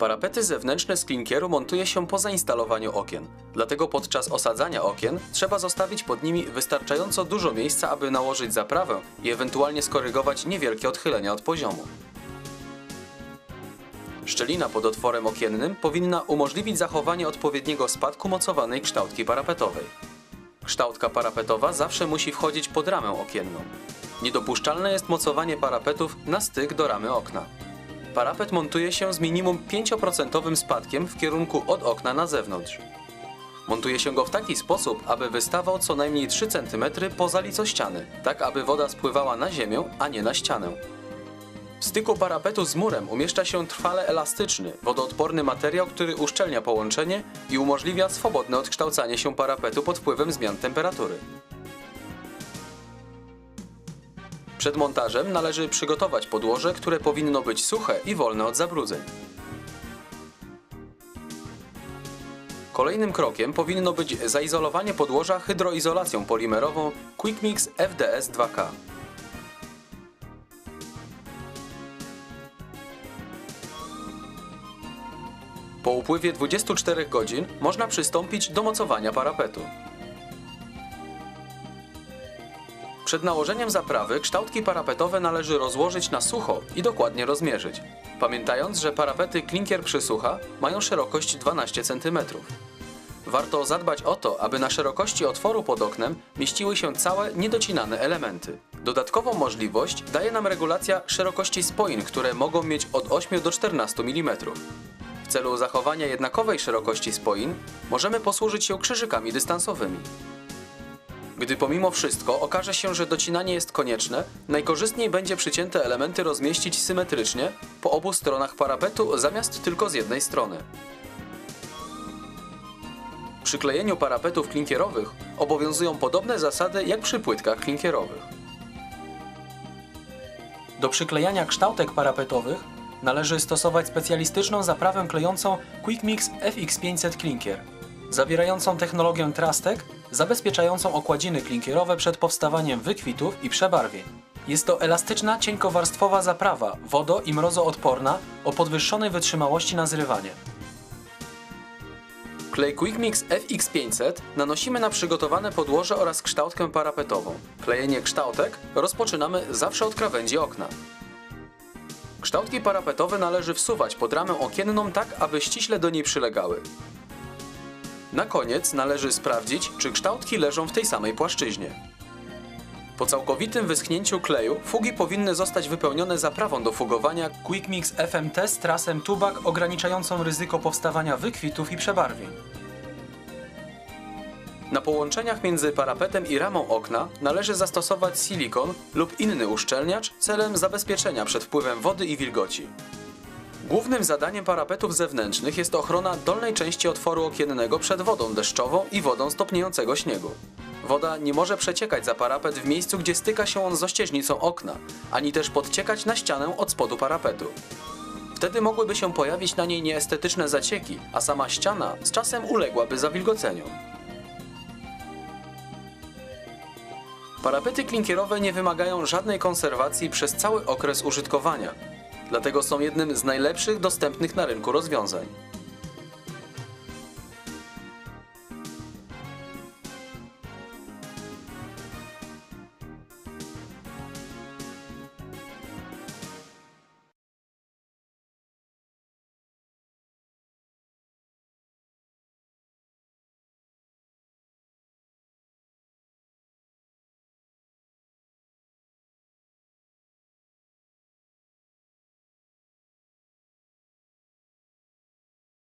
Parapety zewnętrzne z klinkieru montuje się po zainstalowaniu okien. Dlatego podczas osadzania okien trzeba zostawić pod nimi wystarczająco dużo miejsca, aby nałożyć zaprawę i ewentualnie skorygować niewielkie odchylenia od poziomu. Szczelina pod otworem okiennym powinna umożliwić zachowanie odpowiedniego spadku mocowanej kształtki parapetowej. Kształtka parapetowa zawsze musi wchodzić pod ramę okienną. Niedopuszczalne jest mocowanie parapetów na styk do ramy okna. Parapet montuje się z minimum 5% spadkiem w kierunku od okna na zewnątrz. Montuje się go w taki sposób, aby wystawał co najmniej 3 cm poza lico ściany, tak aby woda spływała na ziemię, a nie na ścianę. W styku parapetu z murem umieszcza się trwale elastyczny, wodoodporny materiał, który uszczelnia połączenie i umożliwia swobodne odkształcanie się parapetu pod wpływem zmian temperatury. Przed montażem należy przygotować podłoże, które powinno być suche i wolne od zabrudzeń. Kolejnym krokiem powinno być zaizolowanie podłoża hydroizolacją polimerową Quick Mix FDS 2K. Po upływie 24 godzin można przystąpić do mocowania parapetu. Przed nałożeniem zaprawy kształtki parapetowe należy rozłożyć na sucho i dokładnie rozmierzyć, pamiętając, że parapety klinkier przysucha mają szerokość 12 cm. Warto zadbać o to, aby na szerokości otworu pod oknem mieściły się całe niedocinane elementy. Dodatkową możliwość daje nam regulacja szerokości spoin, które mogą mieć od 8 do 14 mm. W celu zachowania jednakowej szerokości spoin możemy posłużyć się krzyżykami dystansowymi. Gdy pomimo wszystko okaże się, że docinanie jest konieczne, najkorzystniej będzie przycięte elementy rozmieścić symetrycznie po obu stronach parapetu zamiast tylko z jednej strony. Przy klejeniu parapetów klinkierowych obowiązują podobne zasady jak przy płytkach klinkierowych. Do przyklejania kształtek parapetowych należy stosować specjalistyczną zaprawę klejącą Quick Mix FX500 Klinkier, zawierającą technologię Trastek, zabezpieczającą okładziny klinkierowe przed powstawaniem wykwitów i przebarwień. Jest to elastyczna, cienkowarstwowa zaprawa, wodo- i mrozoodporna o podwyższonej wytrzymałości na zrywanie. Klej Quick Mix FX500 nanosimy na przygotowane podłoże oraz kształtkę parapetową. Klejenie kształtek rozpoczynamy zawsze od krawędzi okna. Kształtki parapetowe należy wsuwać pod ramę okienną tak, aby ściśle do niej przylegały. Na koniec należy sprawdzić, czy kształtki leżą w tej samej płaszczyźnie. Po całkowitym wyschnięciu kleju fugi powinny zostać wypełnione zaprawą do fugowania Quick Mix FMT z trasem tubak ograniczającą ryzyko powstawania wykwitów i przebarwień. Na połączeniach między parapetem i ramą okna należy zastosować silikon lub inny uszczelniacz celem zabezpieczenia przed wpływem wody i wilgoci. Głównym zadaniem parapetów zewnętrznych jest ochrona dolnej części otworu okiennego przed wodą deszczową i wodą stopniejącego śniegu. Woda nie może przeciekać za parapet w miejscu, gdzie styka się on z ościeżnicą okna, ani też podciekać na ścianę od spodu parapetu. Wtedy mogłyby się pojawić na niej nieestetyczne zacieki, a sama ściana z czasem uległaby zawilgoceniu. Parapety klinkierowe nie wymagają żadnej konserwacji przez cały okres użytkowania, dlatego są jednym z najlepszych dostępnych na rynku rozwiązań.